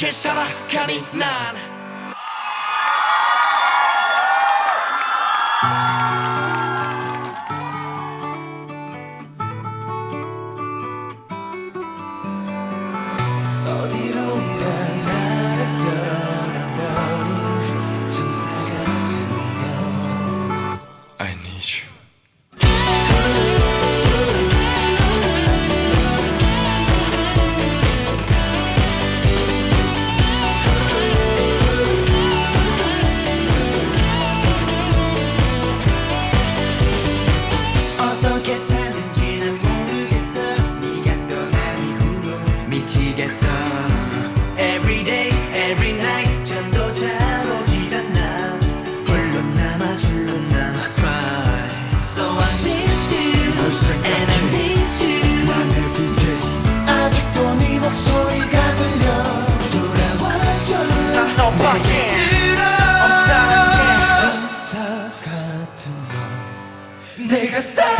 어떻게 살아가니 난. I need you 미치겠어. Everyday, every night 잠도 잘 오질 않아 홀로 남아 술로 남아 cry. So I miss you 널 생각해. And I need you. 난 everyday 아직도 네 목소리가 들려. 돌아와줘. 난 너밖에 천사 같은 너. 내가 살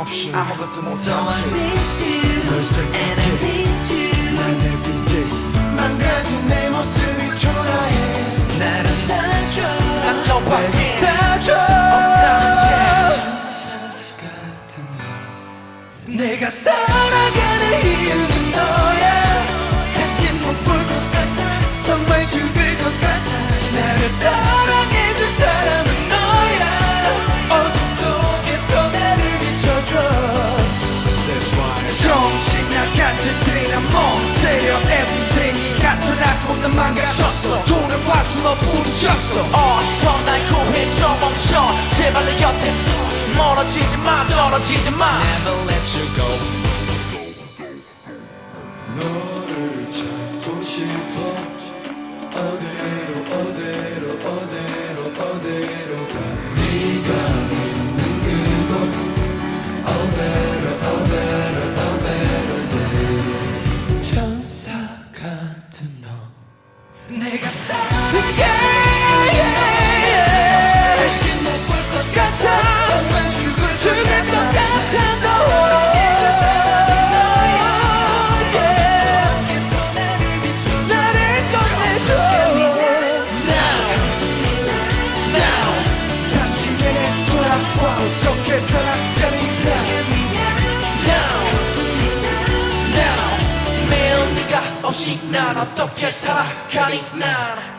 없이 아무것도 못하지 miss you 널 And I 생각해 need you 난 나간 듯해 난멍 때려 네 같은 아고는 망가졌어 돌아봐줘 너 부르졌어 어서 날 구해줘 멈춰 제발 내 곁에서 멀어지지 마 떨어지지 마. Never let you go 내가 살 없이 난 어떻게 살아가니? 난